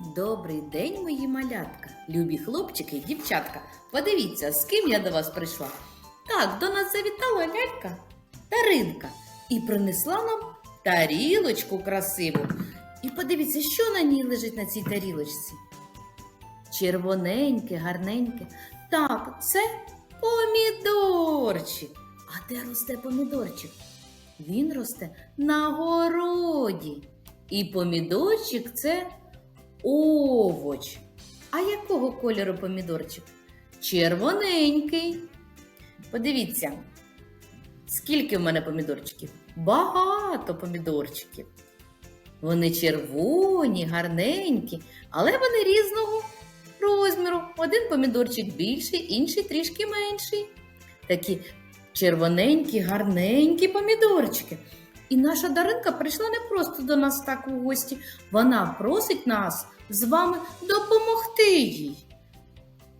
Добрий день, мої малятка, любі хлопчики і дівчатка. Подивіться, з ким я до вас прийшла. Так, до нас завітала лялька Таринка і принесла нам тарілочку красиву. І подивіться, що на ній лежить на цій тарілочці. Червоненьке, гарненьке. Так, це помідорчик. А де росте помідорчик? Він росте на городі. І помідорчик це овоч. А якого кольору помідорчик? Червоненький. Подивіться, скільки в мене помідорчиків? Багато помідорчиків. Вони червоні, гарненькі, але вони різного розміру. Один помідорчик більший, інший трішки менший. Такі червоненькі, гарненькі помідорчики. І наша Даринка прийшла не просто до нас так у гості. Вона просить нас з вами допомогти їй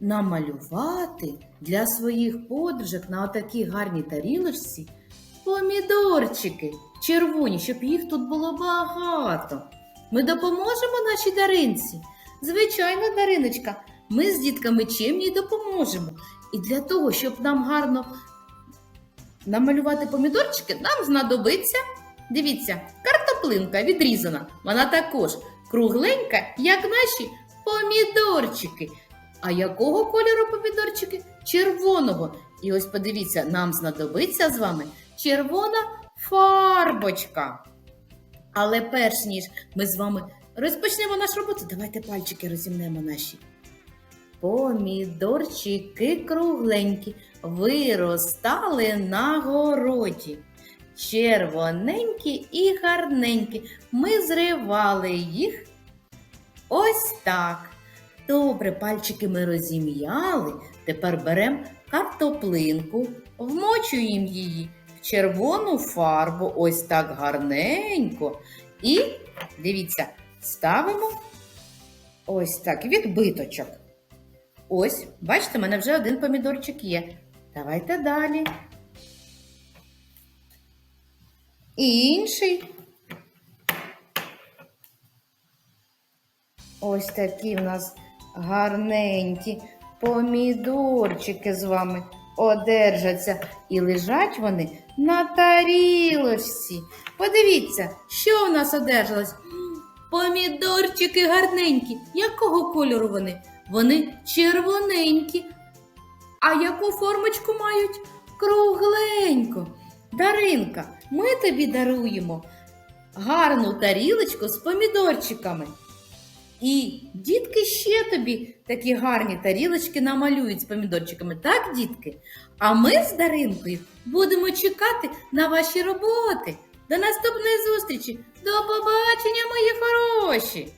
намалювати для своїх подружок на отакій гарній тарілочці помідорчики червоні, щоб їх тут було багато. Ми допоможемо нашій Даринці. Звичайно, Дариночка, ми з дітками чим їй допоможемо. І для того, щоб нам гарно намалювати помідорчики, нам знадобиться, дивіться, картоплинка відрізана. Вона також кругленька, як наші помідорчики. А якого кольору помідорчики? Червоного. І ось подивіться, нам знадобиться з вами червона фарбочка. Але перш ніж ми з вами розпочнемо нашу роботу, давайте пальчики розімнемо наші. Помідорчики кругленькі виростали на городі. Червоненькі і гарненькі. Ми зривали їх ось так. Добре, пальчики ми розім'яли. Тепер беремо картоплинку, вмочуємо її в червону фарбу, ось так гарненько. І дивіться, ставимо ось так відбиточок. Ось, бачите, в мене вже один помідорчик є. Давайте далі. І інший. Ось такі в нас гарненькі помідорчики з вами одержаться. І лежать вони на тарілочці. Подивіться, що у нас одержалось. Помідорчики гарненькі. Якого кольору вони? Вони червоненькі. А яку формочку мають? Кругленьку. Даринка, ми тобі даруємо гарну тарілочку з помідорчиками. І дітки ще тобі такі гарні тарілочки намалюють з помідорчиками, так, дітки? А ми з Даринкою будемо чекати на ваші роботи. До наступної зустрічі! До побачення, мої хороші!